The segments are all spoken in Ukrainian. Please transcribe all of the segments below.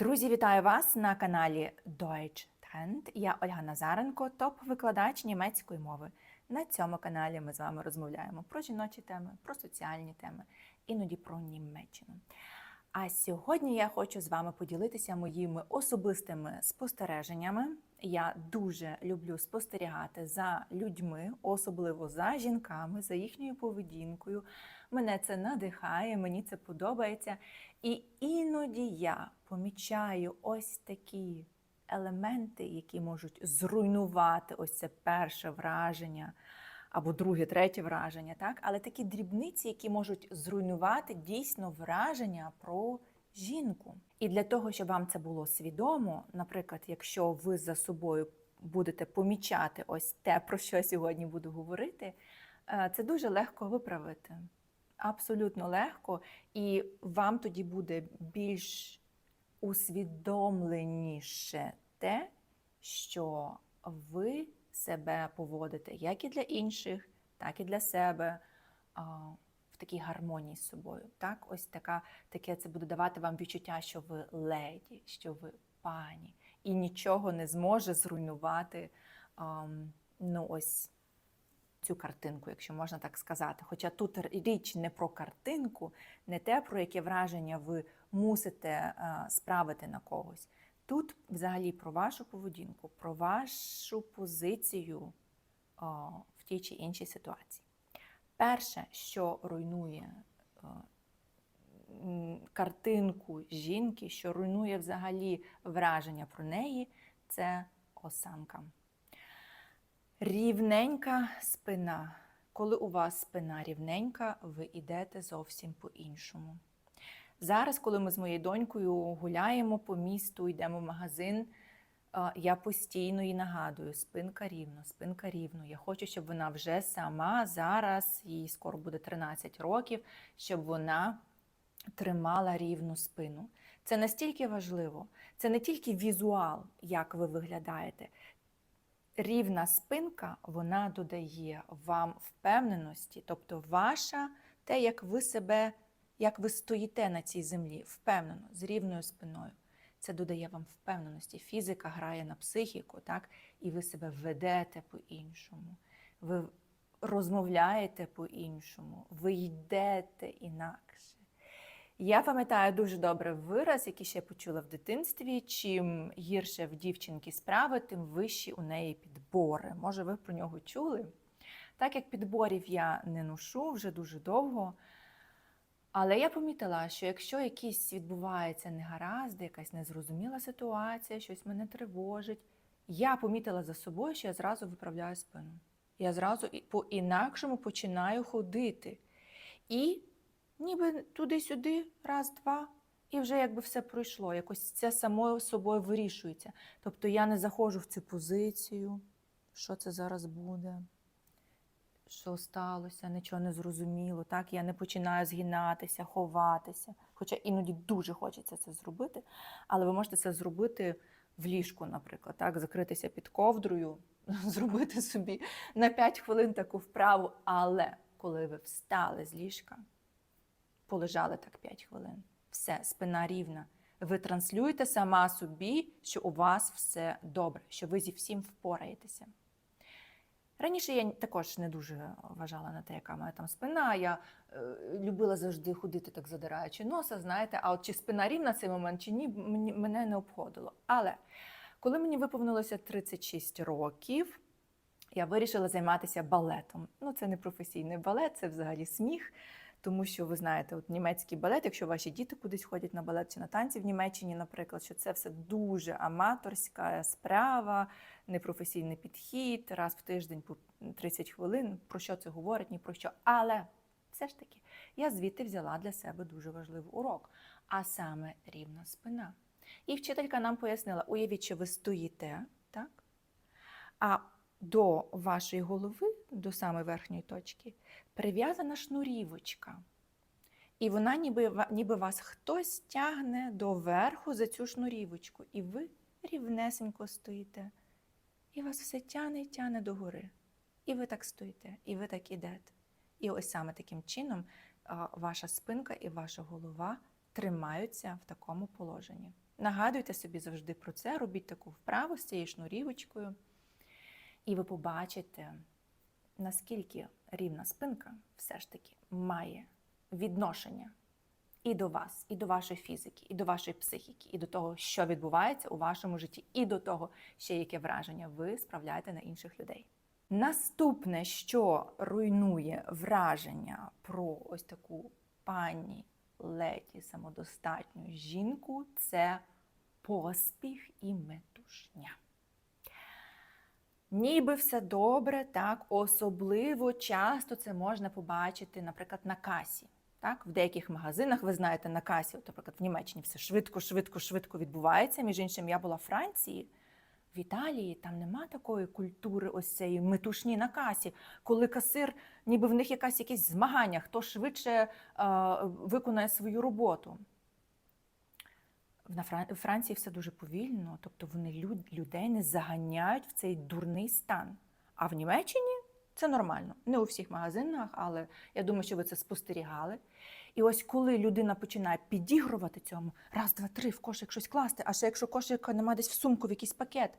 Друзі, вітаю вас на каналі Deutsch Trend. Я Ольга Назаренко, топ-викладач німецької мови. На цьому каналі ми з вами розмовляємо про жіночі теми, про соціальні теми, іноді про Німеччину. А сьогодні я хочу з вами поділитися моїми особистими спостереженнями. Я дуже люблю спостерігати за людьми, особливо за жінками, за їхньою поведінкою. Мене це надихає, мені це подобається. І іноді я помічаю ось такі елементи, які можуть зруйнувати ось це перше враження або друге, третє враження, так? але такі дрібниці, які можуть зруйнувати дійсно враження про жінку. І для того, щоб вам це було свідомо, наприклад, якщо ви за собою будете помічати ось те, про що я сьогодні буду говорити, е, це дуже легко виправити. Абсолютно легко, і вам тоді буде більш усвідомленіше те, що ви себе поводите як і для інших, так і для себе в такій гармонії з собою. Так, ось така таке це буде давати вам відчуття, що ви леді, що ви пані, і нічого не зможе зруйнувати ну ось цю картинку, якщо можна так сказати. Хоча тут річ не про картинку, не те, про яке враження ви мусите е, справити на когось. Тут взагалі про вашу поведінку, про вашу позицію в тій чи іншій ситуації. Перше, що руйнує картинку жінки, що руйнує взагалі враження про неї, це осанка. Рівненька спина. Коли у вас спина рівненька, ви йдете зовсім по-іншому. Зараз, коли ми з моєю донькою гуляємо по місту, йдемо в магазин, я постійно їй нагадую: спинка рівно, спинка рівно. Я хочу, щоб вона вже сама зараз, їй скоро буде 13 років, щоб вона тримала рівну спину. Це настільки важливо. Це не тільки візуал, як ви виглядаєте. Рівна спинка вона додає вам впевненості, тобто ваша те, як ви себе, як ви стоїте на цій землі, впевнено, з рівною спиною. Це додає вам впевненості. Фізика грає на психіку, так? і ви себе ведете по-іншому, ви розмовляєте по-іншому, ви йдете інакше. Я пам'ятаю дуже добре вираз, який ще почула в дитинстві. Чим гірше в дівчинки справи, тим вищі у неї підбори. Може, ви про нього чули? Так як підборів я не ношу вже дуже довго. Але я помітила, що якщо якісь відбуваються негаразди, якась незрозуміла ситуація, щось мене тривожить, я помітила за собою, що я зразу виправляю спину. Я зразу по-інакшому починаю ходити. І ніби туди-сюди, раз, два, і вже якби все пройшло. Якось це само собою вирішується. Тобто я не заходжу в цю позицію, що це зараз буде, що сталося, нічого не зрозуміло. Так? Я не починаю згинатися, ховатися. Хоча іноді дуже хочеться це зробити, але ви можете це зробити в ліжку, наприклад, так? закритися під ковдрою, зробити собі на 5 хвилин таку вправу. Але коли ви встали з ліжка, полежали так 5 хвилин. Все, спина рівна. Ви транслюєте сама собі, що у вас все добре, що ви зі всім впораєтеся. Раніше я також не дуже вважала на те, яка моя там спина. Я е, любила завжди ходити так задираючи носа, знаєте, а от чи спина рівна цей момент, чи ні, мені, мене не обходило. Але коли мені виповнилося 36 років, я вирішила займатися балетом. Ну, це не професійний балет, це взагалі сміх. Тому що ви знаєте, от німецький балет, якщо ваші діти кудись ходять на балет чи на танці в Німеччині, наприклад, що це все дуже аматорська справа, непрофесійний підхід, раз в тиждень по 30 хвилин. Про що це говорить? Ні про що. Але все ж таки, я звідти взяла для себе дуже важливий урок, а саме рівна спина. І вчителька нам пояснила: уявіть, що ви стоїте, так? А до вашої голови, до самої верхньої точки, прив'язана шнурівочка. І вона ніби, ніби вас хтось тягне доверху за цю шнурівочку. І ви рівнесенько стоїте. І вас все тягне і тягне догори. І ви так стоїте, і ви так ідете. І ось саме таким чином ваша спинка і ваша голова тримаються в такому положенні. Нагадуйте собі завжди про це, робіть таку вправу з цією шнурівочкою, і ви побачите, наскільки рівна спинка все ж таки має відношення і до вас, і до вашої фізики, і до вашої психіки, і до того, що відбувається у вашому житті, і до того, ще яке враження ви справляєте на інших людей. Наступне, що руйнує враження про ось таку пані леді самодостатню жінку, це поспіх і метушня. Ніби все добре, так, особливо часто це можна побачити, наприклад, на касі. Так, в деяких магазинах, ви знаєте, на касі, от, наприклад, в Німеччині все швидко, швидко, швидко відбувається. Між іншим, я була в Франції, в Італії там нема такої культури, ось цієї метушні на касі, коли касир, ніби в них якась якісь змагання, хто швидше е, виконає свою роботу. На Франції все дуже повільно, тобто вони люд- людей не заганяють в цей дурний стан. А в Німеччині це нормально. Не у всіх магазинах, але я думаю, що ви це спостерігали. І ось коли людина починає підігрувати цьому, раз, два, три, в кошик щось класти, а ще якщо кошик нема десь в сумку, в якийсь пакет.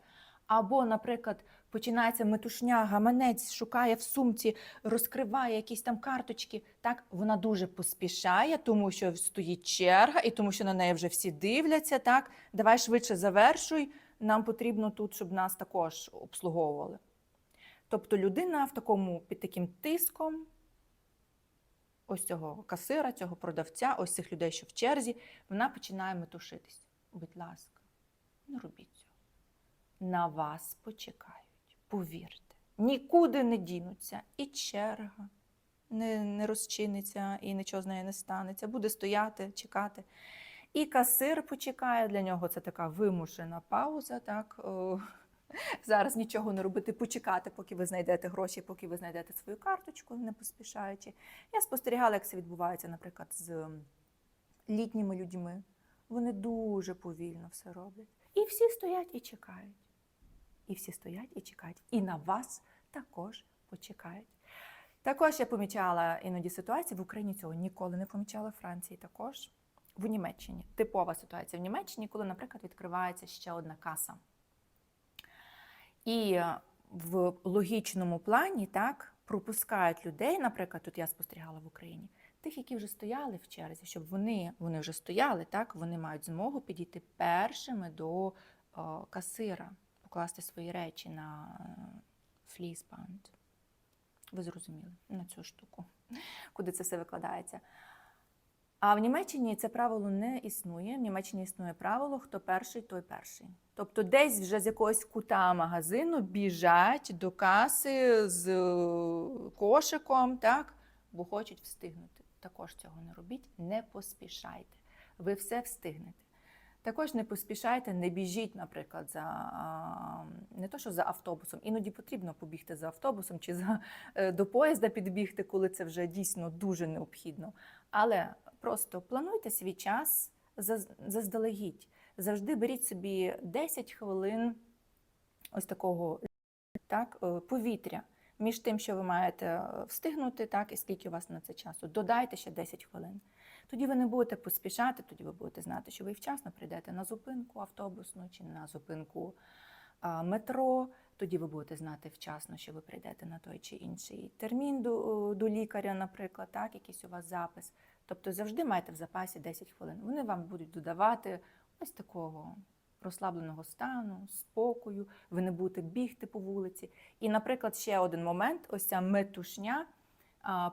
Або, наприклад, починається метушня, гаманець шукає в сумці, розкриває якісь там карточки. Так, вона дуже поспішає, тому що стоїть черга, і тому що на неї вже всі дивляться. Так, давай швидше завершуй. Нам потрібно тут, щоб нас також обслуговували. Тобто людина в такому під таким тиском, ось цього касира, цього продавця, ось цих людей, що в черзі, вона починає метушитись. Будь ласка, не робіть цього. На вас почекають, повірте. Нікуди не дінуться і черга не, не розчиниться, і нічого з нею не станеться. Буде стояти, чекати. І касир почекає, для нього це така вимушена пауза. Так? о, Зараз нічого не робити, почекати, поки ви знайдете гроші, поки ви знайдете свою карточку, не поспішаючи. Я спостерігала, як це відбувається, наприклад, з літніми людьми. Вони дуже повільно все роблять. І всі стоять і чекають. І всі стоять і чекають. І на вас також почекають. Також я помічала іноді ситуації в Україні цього ніколи не помічала в Франції також. В Німеччині типова ситуація в Німеччині, коли, наприклад, відкривається ще одна каса. І е, в логічному плані так пропускають людей. Наприклад, тут я спостерігала в Україні, тих, які вже стояли в черзі, щоб вони, вони вже стояли, так вони мають змогу підійти першими до е, касира, покласти свої речі на е, флісбанд. Ви зрозуміли на цю штуку, куди це все викладається. А в Німеччині це правило не існує. В Німеччині існує правило, хто перший, той перший. Тобто, десь вже з якогось кута магазину біжать до каси з е, кошиком, так, бо хочуть встигнути. Також цього не робіть, не поспішайте. Ви все встигнете. Також не поспішайте, не біжіть, наприклад, за не то, що за автобусом. Іноді потрібно побігти за автобусом чи за, е, до поїзда підбігти, коли це вже дійсно дуже необхідно. Але просто плануйте свій час заздалегідь. Завжди беріть собі 10 хвилин ось такого так, е, повітря між тим, що ви маєте е, встигнути, так, і скільки у вас на це часу. Додайте ще 10 хвилин. Тоді ви не будете поспішати, тоді ви будете знати, що ви вчасно прийдете на зупинку автобусну чи на зупинку метро. Тоді ви будете знати вчасно, що ви прийдете на той чи інший термін до, до лікаря, наприклад, так, якийсь у вас запис. Тобто завжди майте в запасі 10 хвилин. Вони вам будуть додавати ось такого розслабленого стану, спокою, ви не будете бігти по вулиці. І, наприклад, ще один момент: ось ця метушня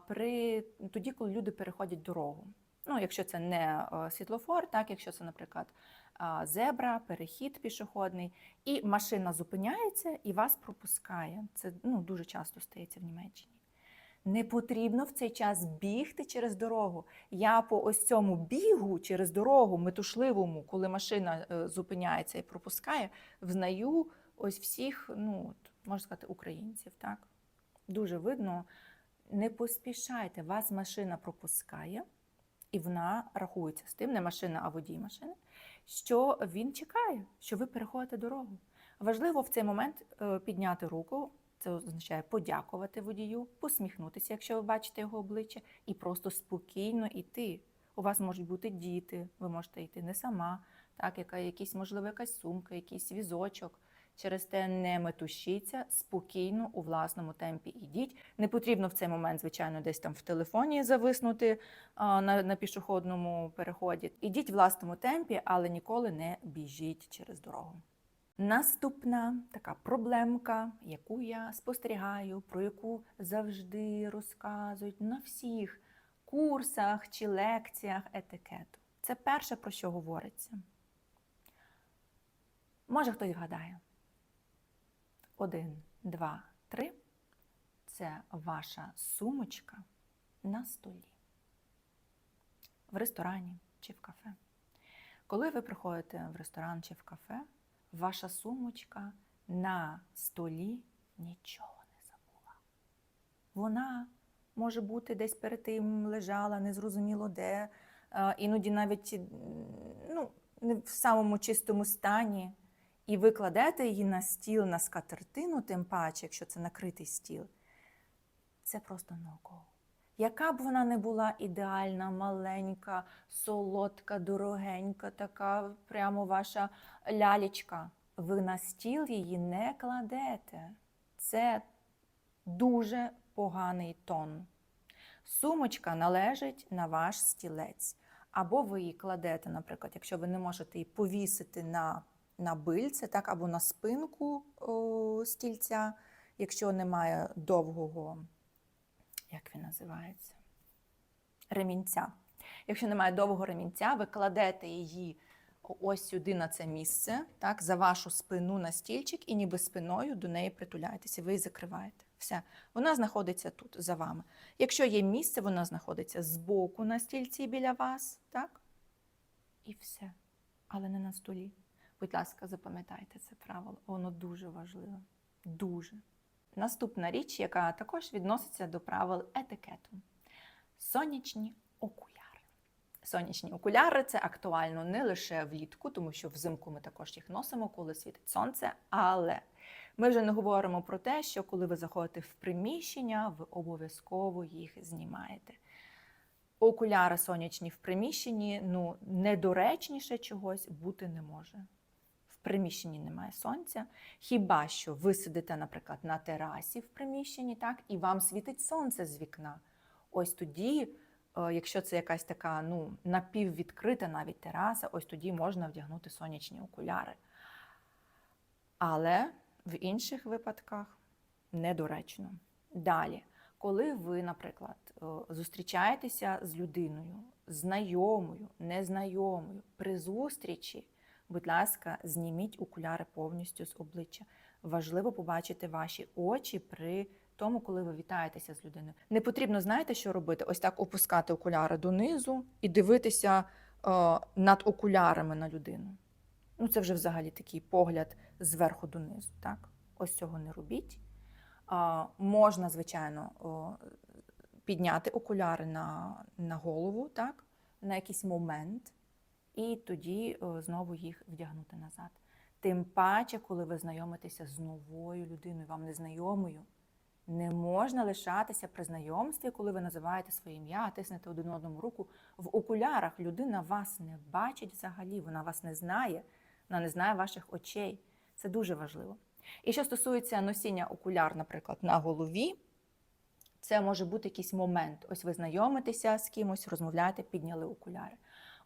при тоді, коли люди переходять дорогу. Ну, якщо це не е, світлофор, так, якщо це, наприклад, зебра, перехід пішохідний, і машина зупиняється і вас пропускає. Це ну, дуже часто стається в Німеччині. Не потрібно в цей час бігти через дорогу. Я по ось цьому бігу через дорогу метушливому, коли машина е, зупиняється і пропускає, взнаю ось всіх, ну можна сказати, українців. Так дуже видно. Не поспішайте, вас машина пропускає, і вона рахується з тим, не машина, а водій машини, що він чекає, що ви переходите дорогу. Важливо в цей момент е, підняти руку. Це означає подякувати водію, посміхнутися, якщо ви бачите його обличчя, і просто спокійно йти. У вас можуть бути діти, ви можете йти не сама. так, яка якісь, можливо, якась сумка, якийсь візочок. Через те не метушіться, спокійно у власному темпі ідіть. Не потрібно в цей момент, звичайно, десь там в телефоні зависнути а, на, на пішохідному переході. Ідіть в власному темпі, але ніколи не біжіть через дорогу. Наступна така проблемка, яку я спостерігаю, про яку завжди розказують на всіх курсах чи лекціях етикету. Це перше, про що говориться. Може, хтось гадає. Один, два, три. Це ваша сумочка на столі, в ресторані чи в кафе. Коли ви приходите в ресторан чи в кафе, ваша сумочка на столі нічого не забула. Вона може бути десь перед тим лежала, незрозуміло де, е, іноді навіть ну, не в самому чистому стані. І ви кладете її на стіл, на скатертину, тим паче, якщо це накритий стіл. Це просто no-go. Яка б вона не була ідеальна, маленька, солодка, дорогенька, така прямо ваша лялечка, ви на стіл її не кладете. Це дуже поганий тон. Сумочка належить на ваш стілець. Або ви її кладете, наприклад, якщо ви не можете її повісити на, на бильце, так, або на спинку о, стільця, якщо немає довгого, як він називається, ремінця. Якщо немає довгого ремінця, ви кладете її ось сюди на це місце, так, за вашу спину на стільчик, і ніби спиною до неї притуляєтеся, ви її закриваєте. Все, вона знаходиться тут за вами. Якщо є місце, вона знаходиться збоку на стільці біля вас, так? І все. Але не на столі. Будь ласка, запам'ятайте це правило. Воно дуже важливе. Дуже. Наступна річ, яка також відноситься до правил етикету: сонячні окуляри. Сонячні окуляри це актуально не лише влітку, тому що взимку ми також їх носимо, коли світить сонце. Але ми вже не говоримо про те, що коли ви заходите в приміщення, ви обов'язково їх знімаєте. Окуляри сонячні в приміщенні ну, недоречніше чогось бути не може. Приміщенні немає сонця. Хіба що ви сидите, наприклад, на терасі в приміщенні, так, і вам світить сонце з вікна. Ось тоді, е, якщо це якась така ну, напіввідкрита навіть тераса, ось тоді можна вдягнути сонячні окуляри. Але в інших випадках недоречно. Далі, коли ви, наприклад, е, зустрічаєтеся з людиною, знайомою, незнайомою, при зустрічі, будь ласка, зніміть окуляри повністю з обличчя. Важливо побачити ваші очі при тому, коли ви вітаєтеся з людиною. Не потрібно, знаєте, що робити? Ось так опускати окуляри донизу і дивитися е, над окулярами на людину. Ну, це вже взагалі такий погляд зверху донизу. Так? Ось цього не робіть. А, можна, звичайно, о, підняти окуляри на, на голову, так? на якийсь момент, і тоді знову їх вдягнути назад. Тим паче, коли ви знайомитеся з новою людиною, вам незнайомою, не можна лишатися при знайомстві, коли ви називаєте своє ім'я, тиснете один одному руку. В окулярах людина вас не бачить взагалі, вона вас не знає, вона не знає ваших очей. Це дуже важливо. І що стосується носіння окуляр, наприклад, на голові, це може бути якийсь момент. Ось ви знайомитеся з кимось, розмовляєте, підняли окуляри.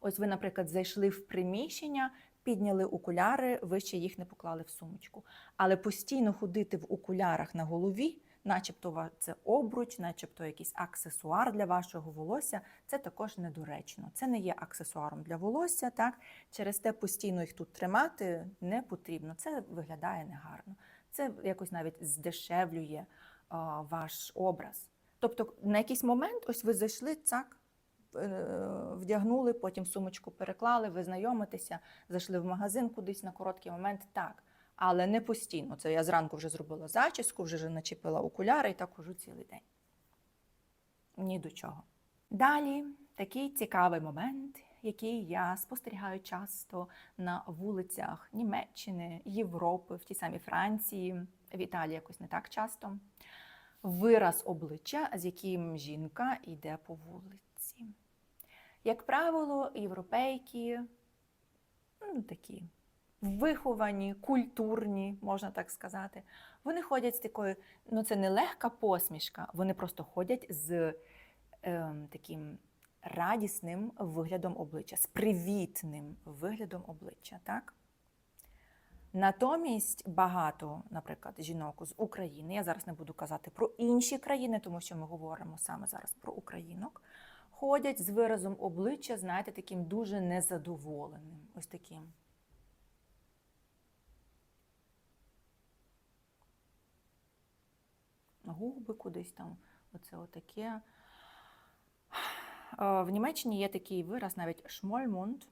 Ось ви, наприклад, зайшли в приміщення, підняли окуляри, ви ще їх не поклали в сумочку. Але постійно ходити в окулярах на голові, начебто це обруч, начебто якийсь аксесуар для вашого волосся, це також недоречно. Це не є аксесуаром для волосся. Так? Через те постійно їх тут тримати не потрібно. Це виглядає негарно. Це якось навіть здешевлює а, ваш образ. Тобто, на якийсь момент, ось ви зайшли, цак, вдягнули, потім сумочку переклали, ви знайомитеся, зайшли в магазин кудись на короткий момент, так. Але не постійно. Це я зранку вже зробила зачіску, вже начепила окуляри і так хожу цілий день. Ні до чого. Далі такий цікавий момент, який я спостерігаю часто на вулицях Німеччини, Європи, в тій самій Франції, в Італії якось не так часто. Вираз обличчя, з яким жінка йде по вулиці. Як правило, європейки ну, такі виховані, культурні, можна так сказати. Вони ходять з такою, ну це не легка посмішка, вони просто ходять з ем, таким радісним виглядом обличчя, з привітним виглядом обличчя. Так? Натомість багато, наприклад, жінок з України, я зараз не буду казати про інші країни, тому що ми говоримо саме зараз про українок, ходять з виразом обличчя, знаєте, таким дуже незадоволеним. Ось таким. Губи кудись там, оце отаке. В Німеччині є такий вираз, навіть шмольмунд,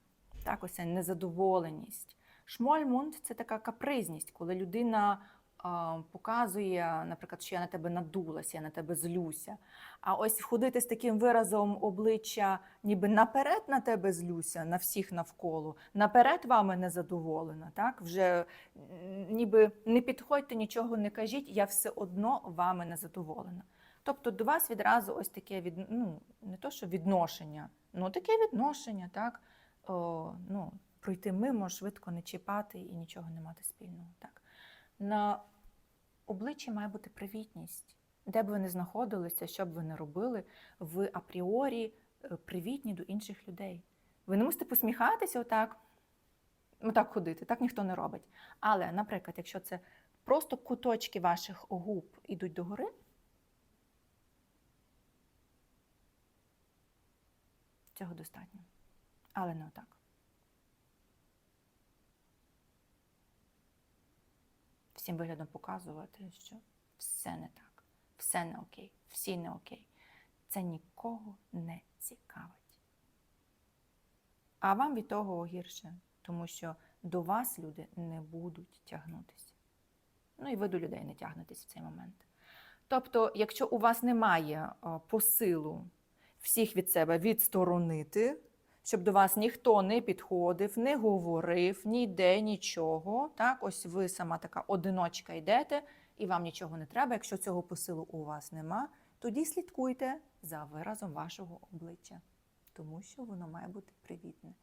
так, ось незадоволеність. Шмольмунд це така капризність, коли людина показує, наприклад, що я на тебе надулася, я на тебе злюся. А ось ходити з таким виразом обличчя, ніби наперед на тебе злюся, на всіх навколо, наперед вами незадоволена. Так? Вже ніби не підходьте, нічого не кажіть, я все одно вами незадоволена. Тобто до вас відразу ось таке від, ну, не то, що відношення, ну таке відношення, так? О, ну, пройти мимо, швидко не чіпати і нічого не мати спільного. Так? На обличчі має бути привітність. Де б ви не знаходилися, що б ви не робили, ви апріорі е, привітні до інших людей. Ви не мусите посміхатися отак, отак ходити, так ніхто не робить. Але, наприклад, якщо це просто куточки ваших губ ідуть догори, цього достатньо. Але не отак. Всім виглядом показувати, що все не так, все не окей, всі не окей. Це нікого не цікавить. А вам від того гірше, тому що до вас люди не будуть тягнутися. Ну і ви до людей не тягнетесь в цей момент. Тобто, якщо у вас немає посилу всіх від себе відсторонити, щоб до вас ніхто не підходив, не говорив, ніде нічого. Так, ось ви сама така одиночка йдете, і вам нічого не треба. Якщо цього посилу у вас нема, тоді слідкуйте за виразом вашого обличчя, тому що воно має бути привітне.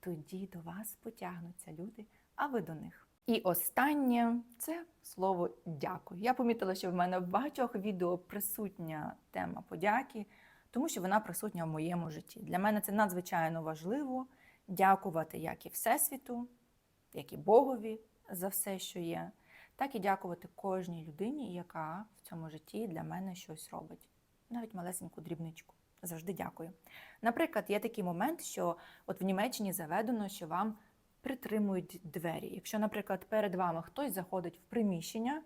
Тоді до вас потягнуться люди, а ви до них. І останнє це слово дякую. Я помітила, що в мене в багатьох відео присутня тема подяки тому що вона присутня в моєму житті. Для мене це надзвичайно важливо дякувати як і Всесвіту, як і Богові за все, що є, так і дякувати кожній людині, яка в цьому житті для мене щось робить. Навіть малесеньку дрібничку. Завжди дякую. Наприклад, є такий момент, що от в Німеччині заведено, що вам притримують двері. Якщо, наприклад, перед вами хтось заходить в приміщення,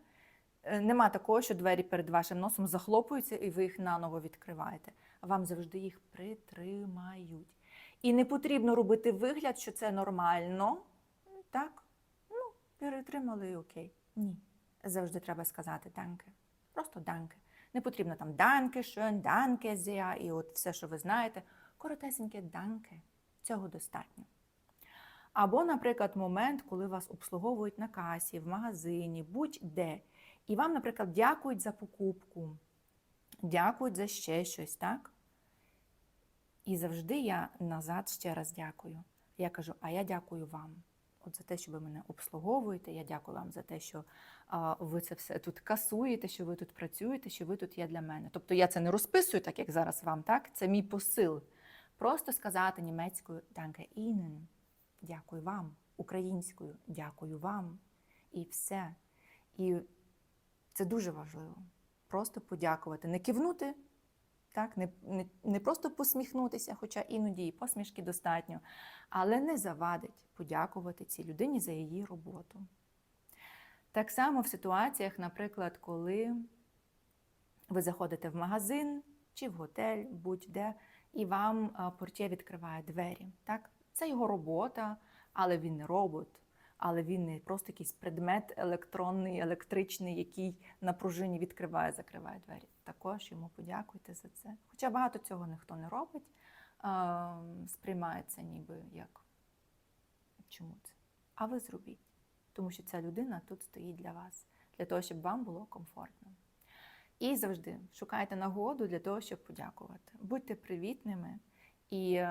е, нема такого, що двері перед вашим носом захлопуються і ви їх наново відкриваєте вам завжди їх притримають. І не потрібно робити вигляд, що це нормально. Так? Ну, перетримали і окей. Ні. Завжди треба сказати данке. Просто данке. Не потрібно там данке, шön, данке зя, і от все, що ви знаєте. Коротесеньке данке. Цього достатньо. Або, наприклад, момент, коли вас обслуговують на касі, в магазині, будь-де. І вам, наприклад, дякують за покупку дякують за ще щось, так? І завжди я назад ще раз дякую. Я кажу, а я дякую вам. От за те, що ви мене обслуговуєте. Я дякую вам за те, що а, ви це все тут касуєте, що ви тут працюєте, що ви тут є для мене. Тобто я це не розписую, так як зараз вам, так? Це мій посил. Просто сказати німецькою «Danke Ihnen», дякую вам, українською дякую вам. І все. І це дуже важливо просто подякувати, не кивнути, так, не, не, не просто посміхнутися, хоча іноді і посмішки достатньо, але не завадить подякувати цій людині за її роботу. Так само в ситуаціях, наприклад, коли ви заходите в магазин чи в готель, будь-де, і вам портє відкриває двері. Так? Це його робота, але він не робот але він не просто якийсь предмет електронний, електричний, який на пружині відкриває, закриває двері. Також йому подякуйте за це. Хоча багато цього ніхто не робить, сприймається ніби як чому це? А ви зробіть, тому що ця людина тут стоїть для вас, для того, щоб вам було комфортно. І завжди шукайте нагоду для того, щоб подякувати. Будьте привітними і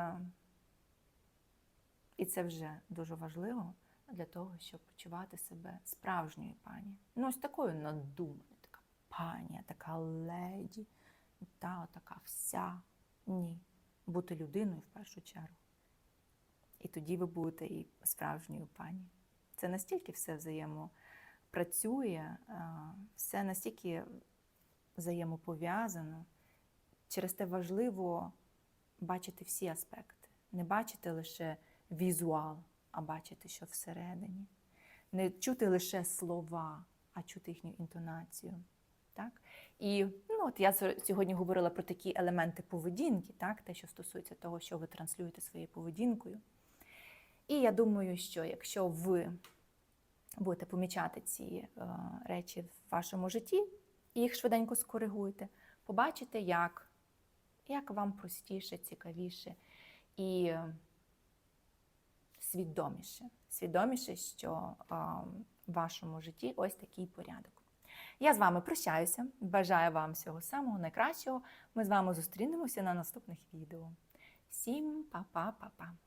І це вже дуже важливо для того, щоб почувати себе справжньою пані. Ну, ось такою надуманою, така пані, така леді, та така вся. Ні. Бути людиною в першу чергу. І тоді ви будете і справжньою пані. Це настільки все взаємопрацює, все настільки взаємопов'язано. Через те важливо бачити всі аспекти, не бачити лише візуал, а бачити, що всередині. Не чути лише слова, а чути їхню інтонацію. Так? І ну, от я сьогодні говорила про такі елементи поведінки, так? те, що стосується того, що ви транслюєте своєю поведінкою. І я думаю, що якщо ви будете помічати ці е, речі в вашому житті і їх швиденько скоригуєте, побачите, як, як вам простіше, цікавіше і свідоміше. Свідоміше, що в вашому житті ось такий порядок. Я з вами прощаюся. Бажаю вам всього самого найкращого. Ми з вами зустрінемося на наступних відео. Всім па-па-па-па!